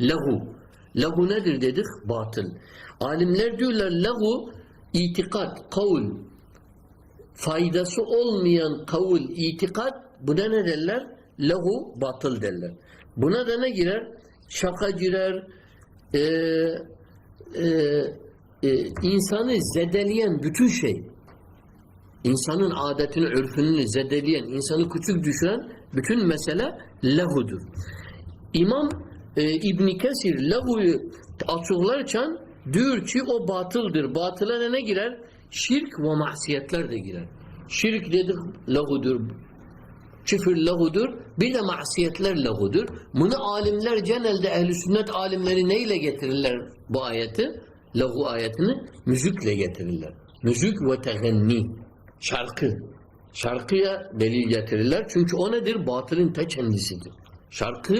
Lehu. Lehu nedir dedik? Batıl. Alimler diyorlar lehu itikat, kavul. Faydası olmayan kavul, itikat buna ne derler? Lehu batıl derler. Buna da ne girer? Şaka girer, e, e, e, insanı zedeleyen bütün şey, insanın adetini, örfünü zedeleyen, insanı küçük düşüren bütün mesele lehudur. İmam e, İbn Kesir lehuyu açıklarken diyor ki o batıldır. Batıla ne girer? Şirk ve masiyetler de girer. Şirk dedik lehudur. Küfür lehudur. Bir de masiyetler lehudur. Bunu alimler genelde ehli sünnet alimleri neyle getirirler bu ayeti? Lehu ayetini müzikle getirirler. Müzik ve tegenni. Şarkı. Şarkıya delil getirirler. Çünkü o nedir? Batılın ta kendisidir. Şarkı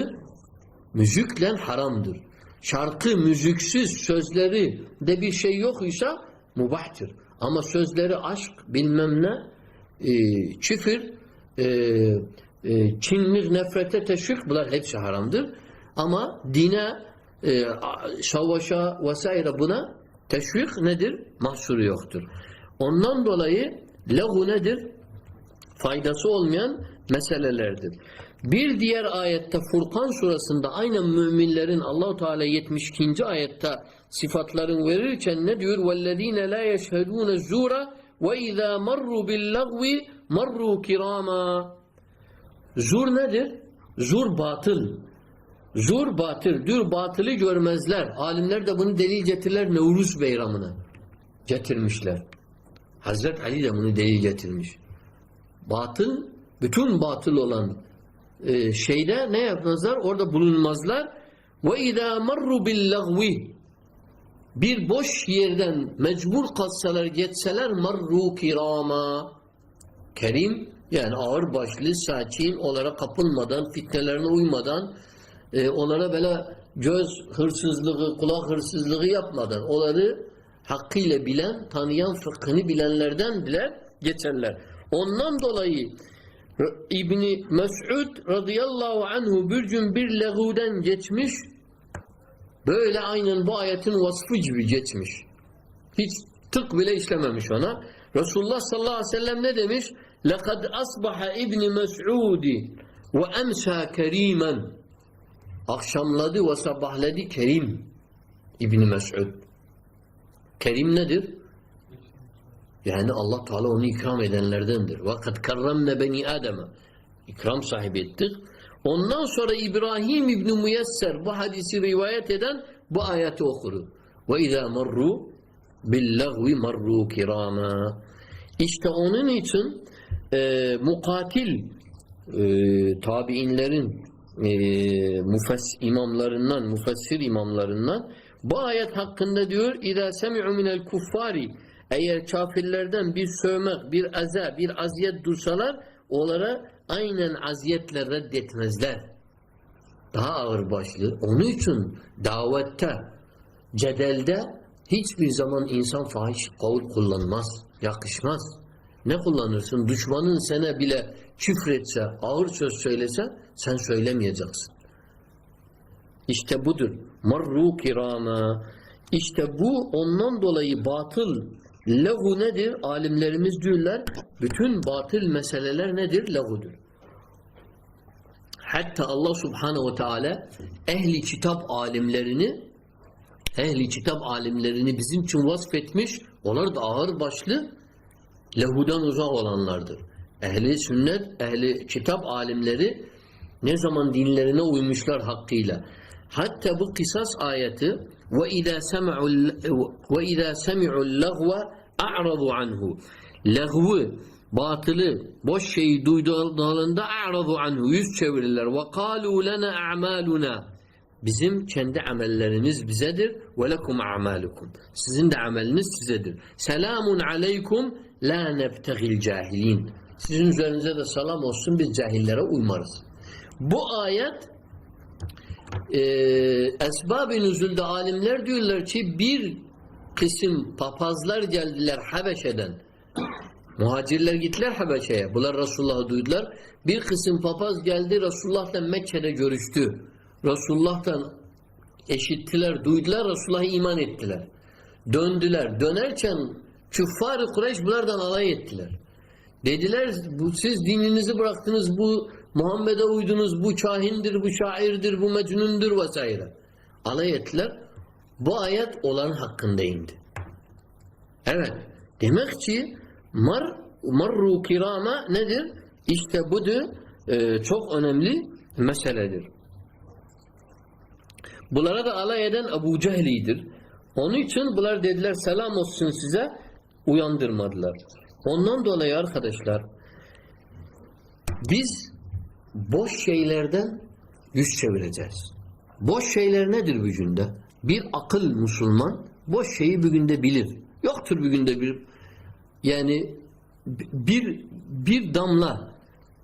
müzikle haramdır. Şarkı müziksiz sözleri de bir şey yok ise mubahtır. Ama sözleri aşk bilmem ne e, küfür e, e, kinlik, nefrete teşvik bunlar hepsi haramdır. Ama dine e, savaşa vesaire buna teşvik nedir? Mahsuru yoktur. Ondan dolayı lehu nedir? Faydası olmayan meselelerdir. Bir diğer ayette Furkan suresinde aynen müminlerin Allahu Teala 72. ayette sıfatların verirken ne diyor? "Vellezine la yeşhedûne zura ve izâ marru bil-lagvi marru kirama." Zur nedir? Zur batıl. Zur batıl. Dür batılı görmezler. Alimler de bunu delil getirirler Nevruz Beyramına. Getirmişler. Hazret Ali de bunu delil getirmiş. Batıl, bütün batıl olan e, şeyde ne yapmazlar? Orada bulunmazlar. Ve izâ marru billagvi bir boş yerden mecbur kalsalar geçseler marru kirama kerim yani ağır başlı sakin onlara kapılmadan fitnelerine uymadan e, onlara böyle göz hırsızlığı kulak hırsızlığı yapmadan onları hakkıyla bilen tanıyan fıkhını bilenlerden bile geçerler. Ondan dolayı İbni Mes'ud radıyallahu anhu bir gün bir lehuden geçmiş böyle aynen bu ayetin vasfı gibi geçmiş. Hiç tık bile işlememiş ona. Resulullah sallallahu aleyhi ve sellem ne demiş? لَقَدْ أَصْبَحَ İbn Mes'udi وَاَمْسَى كَر۪يمًا Akşamladı ve sabahladı Kerim İbn Mes'ud. Kerim nedir? Yani Allah Teala onu ikram edenlerdendir. Vakat karramne beni Adem'e. İkram sahibi ettik. Ondan sonra İbrahim İbni Müyesser bu hadisi rivayet eden bu ayeti okur. Ve izâ marru billagvi marru kirama. İşte onun için e, mukatil e, tabiinlerin e, mufess, imamlarından, müfessir imamlarından bu ayet hakkında diyor اِذَا سَمِعُ مِنَ الْكُفَّارِ eğer kafirlerden bir sövmek, bir aza, bir aziyet duysalar onlara aynen aziyetle reddetmezler. Daha ağır başlı. Onun için davette, cedelde hiçbir zaman insan fahiş kavul kullanmaz. Yakışmaz. Ne kullanırsın? Düşmanın sana bile küfretse, ağır söz söylese sen söylemeyeceksin. İşte budur. Marru kirama. İşte bu ondan dolayı batıl lehu nedir? Alimlerimiz diyorlar. Bütün batıl meseleler nedir? Lehudur. Hatta Allah subhanehu ve teala ehli kitap alimlerini ehli kitap alimlerini bizim için vasfetmiş. Onlar da ağır başlı lehudan uzak olanlardır. Ehli sünnet, ehli kitap alimleri ne zaman dinlerine uymuşlar hakkıyla. Hatta bu kısas ayeti sem'u ve izâ semi'u lagve a'radu anhu. Lagvı, batılı, boş şeyi duyduğunda a'radu anhu yüz çevirirler. Kâlû lena a'mâluna. Bizim kendi amellerimiz bizedir. Lekum a'malukum. Sizin de ameliniz sizedir. Selamun aleykum la nebtegil cahilin. Sizin üzerinize de selam olsun biz cahillere uymarız. Bu ayet e, esbab-ı nüzulde alimler diyorlar ki bir kısım papazlar geldiler Habeşe'den. Muhacirler gittiler Habeşe'ye. Bunlar Resulullah'ı duydular. Bir kısım papaz geldi Resulullah'la Mekke'de görüştü. Resulullah'tan eşittiler, duydular, Resulullah'a iman ettiler. Döndüler. Dönerken küffar-ı Kureyş bunlardan alay ettiler. Dediler bu siz dininizi bıraktınız bu Muhammed'e uydunuz bu kahindir, bu şairdir, bu mecnundur vesaire. Alay ettiler. Bu ayet olan hakkında indi. Evet. Demek ki mar marru kirama nedir? İşte budur e, çok önemli meseledir. Bunlara da alay eden Ebu Cehli'dir. Onun için bunlar dediler selam olsun size uyandırmadılar. Ondan dolayı arkadaşlar biz boş şeylerden yüz çevireceğiz. Boş şeyler nedir bir günde? Bir akıl Müslüman boş şeyi bir günde bilir. Yoktur bir günde bir yani bir bir damla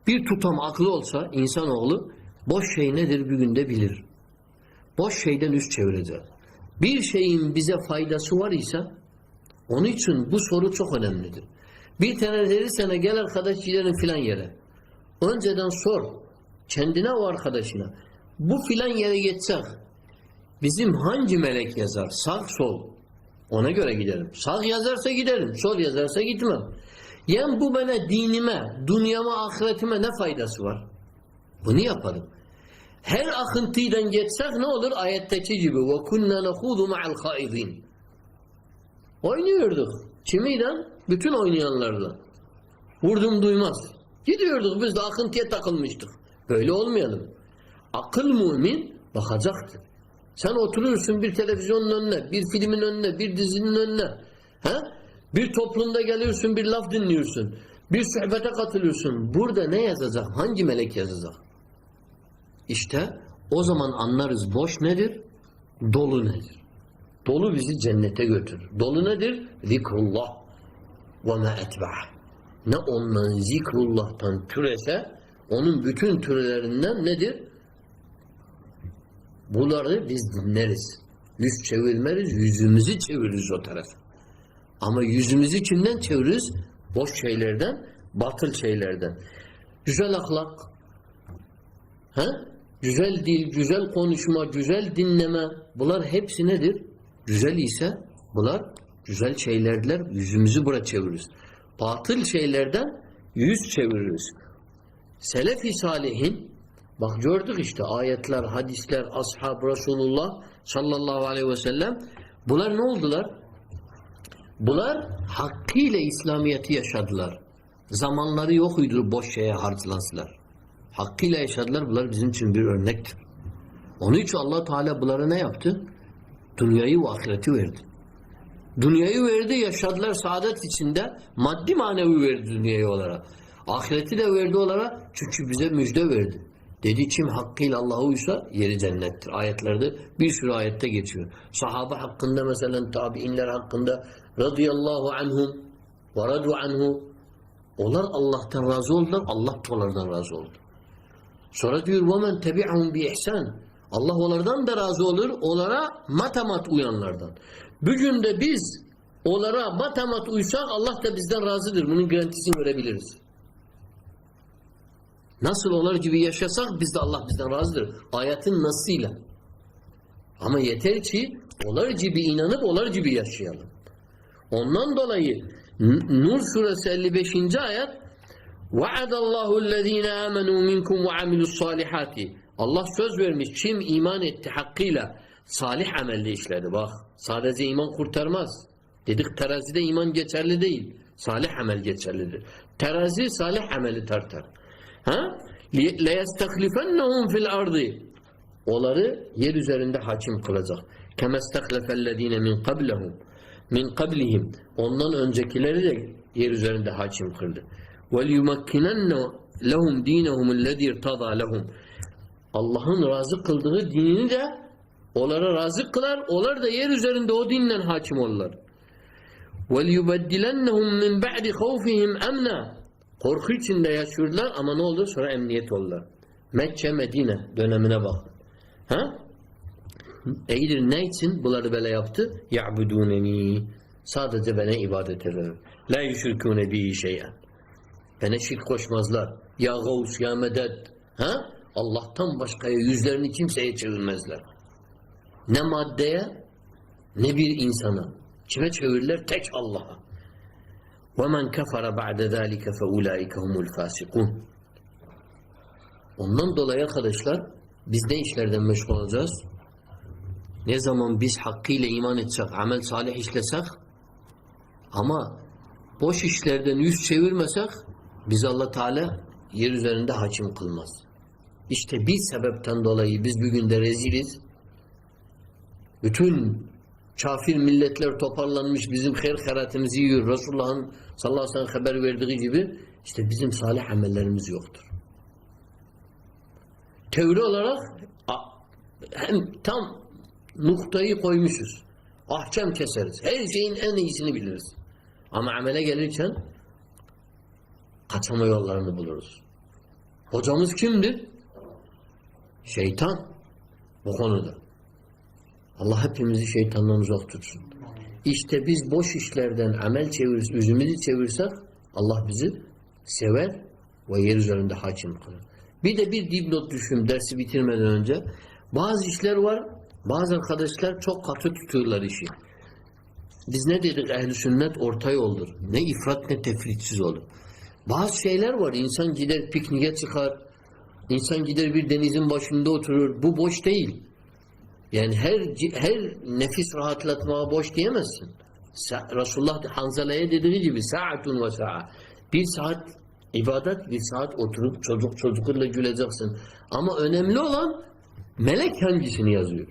bir tutam aklı olsa insanoğlu boş şey nedir bir günde bilir. Boş şeyden yüz çevireceğiz. Bir şeyin bize faydası var ise onun için bu soru çok önemlidir. Bir tane dedi sana gel arkadaş gidelim filan yere. Önceden sor. Kendine o arkadaşına. Bu filan yere geçsek bizim hangi melek yazar? Sağ sol. Ona göre gidelim. Sağ yazarsa gidelim. Sol yazarsa gitmem. Yani bu bana dinime, dünyama, ahiretime ne faydası var? Bunu yapalım. Her akıntıdan geçsek ne olur? Ayetteki gibi وَكُنَّا نَخُوذُ مَعَ الْخَائِذِينَ Oynuyorduk. Kimiyle? Bütün oynayanlarla. Vurdum duymaz. Gidiyorduk biz de akıntıya takılmıştık. Böyle olmayalım. Akıl mümin bakacaktır. Sen oturuyorsun bir televizyonun önüne, bir filmin önüne, bir dizinin önüne. He? Bir toplumda geliyorsun, bir laf dinliyorsun. Bir sohbete katılıyorsun. Burada ne yazacak? Hangi melek yazacak? İşte o zaman anlarız boş nedir? Dolu nedir? Dolu bizi cennete götürür. Dolu nedir? Zikrullah ve ma etba'ah. Ne ondan zikrullah'tan türese onun bütün türlerinden nedir? Bunları biz dinleriz. Yüz çevirmeriz, yüzümüzü çeviririz o tarafa. Ama yüzümüzü kimden çeviririz? Boş şeylerden, batıl şeylerden. Güzel ahlak, he? güzel dil, güzel konuşma, güzel dinleme bunlar hepsi nedir? Güzel ise bunlar güzel şeylerdiler. Yüzümüzü buraya çeviririz. Batıl şeylerden yüz çeviririz. Selef-i salihin bak gördük işte ayetler, hadisler, ashab, Resulullah sallallahu aleyhi ve sellem bunlar ne oldular? Bunlar hakkıyla İslamiyet'i yaşadılar. Zamanları yok uydur boş şeye harcalansılar. Hakkıyla yaşadılar. Bunlar bizim için bir örnektir. Onun için allah Teala bunlara ne yaptı? Dünyayı ve ahireti verdi. Dünyayı verdi, yaşadılar saadet içinde. Maddi manevi verdi dünyayı olarak. Ahireti de verdi olarak çünkü bize müjde verdi. Dedi kim hakkıyla Allah'a uysa yeri cennettir. Ayetlerde bir sürü ayette geçiyor. Sahaba hakkında mesela tabiinler hakkında radıyallahu anhum ve radu anhu onlar Allah'tan razı oldular. Allah da onlardan razı oldu. Sonra diyor وَمَنْ تَبِعَهُمْ بِإِحْسَانٍ Allah onlardan da razı olur. Onlara matamat uyanlardan. Bugün de biz onlara matamat uysak Allah da bizden razıdır. Bunun garantisini verebiliriz. Nasıl onlar gibi yaşasak biz de Allah bizden razıdır. Ayetin nasıyla. Ama yeter ki onlar gibi inanıp onlar gibi yaşayalım. Ondan dolayı Nur suresi 55. ayet وَعَدَ اللّٰهُ الَّذ۪ينَ آمَنُوا مِنْكُمْ وَعَمِلُوا الصَّالِحَاتِ Allah söz vermiş. Kim iman etti hakkıyla salih amelde işledi. Bak sadece iman kurtarmaz. Dedik terazide iman geçerli değil. Salih amel geçerlidir. Terazi salih ameli tartar. Ha? لَيَسْتَخْلِفَنَّهُمْ fil ardı. Onları yer üzerinde hakim kılacak. كَمَسْتَخْلَفَ min qablahum min qablihim. Ondan öncekileri de yer üzerinde hakim kıldı. وَلْيُمَكِّنَنَّ لَهُمْ دِينَهُمُ الَّذ۪ي ارْتَضَى لَهُمْ Allah'ın razı kıldığı dinini de onlara razı kılar. Onlar da yer üzerinde o dinle hakim olurlar. وَلْيُبَدِّلَنَّهُمْ مِنْ بَعْدِ خَوْفِهِمْ اَمْنًا Korku içinde yaşıyorlar ama ne oldu? Sonra emniyet oldular. Mekke, Medine dönemine bak. Ha? İyidir ne için bunları böyle yaptı? Ya'budûneni. Sadece bana ibadet ederler. La yüşrikûne bi şey'en. Bana şirk koşmazlar. Ya gavs, ya medet. Ha? Allah'tan başkaya yüzlerini kimseye çevirmezler. Ne maddeye ne bir insana. Kime çevirirler? Tek Allah'a. وَمَنْ كَفَرَ بَعْدَ ذَٰلِكَ فَاُولَٰئِكَ هُمُ الْفَاسِقُونَ Ondan dolayı arkadaşlar biz ne işlerden meşgul olacağız? Ne zaman biz hakkıyla iman etsek, amel salih işlesek ama boş işlerden yüz çevirmesek biz Allah Teala yer üzerinde hakim kılmaz. İşte bir sebepten dolayı biz bugün de reziliz. Bütün kafir milletler toparlanmış bizim hayır haratımızı yiyor. Resulullah'ın sallallahu aleyhi ve sellem haber verdiği gibi işte bizim salih amellerimiz yoktur. Teori olarak hem tam noktayı koymuşuz. Ahkam keseriz. Her şeyin en iyisini biliriz. Ama amele gelirken kaçama yollarını buluruz. Hocamız kimdir? Şeytan. Bu konuda. Allah hepimizi şeytandan uzak tutsun. İşte biz boş işlerden amel çevirir, yüzümüzü çevirsek Allah bizi sever ve yer üzerinde hakim kılar. Bir de bir dipnot düşün dersi bitirmeden önce. Bazı işler var, bazı arkadaşlar çok katı tutuyorlar işi. Biz ne dedik ehl sünnet orta yoldur. Ne ifrat ne tefritsiz olur. Bazı şeyler var. İnsan gider pikniğe çıkar. İnsan gider bir denizin başında oturur. Bu boş değil. Yani her her nefis rahatlatmaya boş diyemezsin. Resulullah Hanzala'ya dediği gibi saatun ve sa'a. Bir saat ibadet, bir saat oturup çocuk çocuklarla güleceksin. Ama önemli olan melek hangisini yazıyor.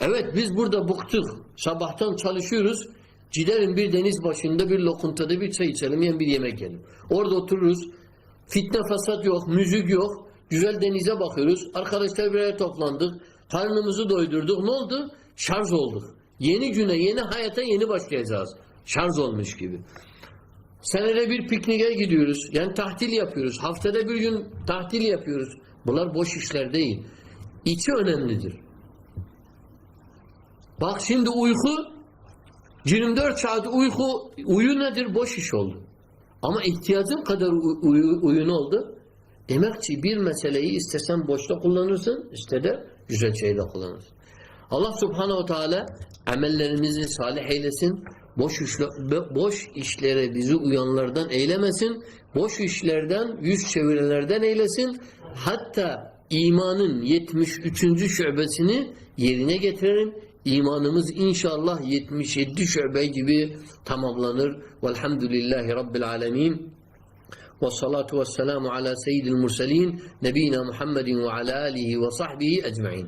Evet biz burada bıktık. Sabahtan çalışıyoruz. Gidelim bir deniz başında bir lokuntada bir çay içelim, yani bir yemek yiyelim. Orada otururuz. Fitne fesat yok, müzik yok. Güzel denize bakıyoruz. Arkadaşlar bir araya toplandık. Karnımızı doydurduk. Ne oldu? Şarj olduk. Yeni güne, yeni hayata yeni başlayacağız. Şarj olmuş gibi. Senede bir pikniğe gidiyoruz. Yani tahtil yapıyoruz. Haftada bir gün tahtil yapıyoruz. Bunlar boş işler değil. İçi önemlidir. Bak şimdi uyku 24 saat uyku uyu nedir? Boş iş oldu. Ama ihtiyacın kadar uy- uyu, uyun oldu. Demek ki bir meseleyi istesen boşta kullanırsın, iste de güzel şeyle kullanırsın. Allah subhanehu teala amellerimizi salih eylesin. Boş, işle, boş işlere bizi uyanlardan eylemesin. Boş işlerden, yüz çevirenlerden eylesin. Hatta imanın 73. şubesini yerine getirelim. İmanımız inşallah 77 şube gibi tamamlanır. Velhamdülillahi Rabbil alemin. والصلاة والسلام على سيد المرسلين نبينا محمد وعلى آله وصحبه أجمعين.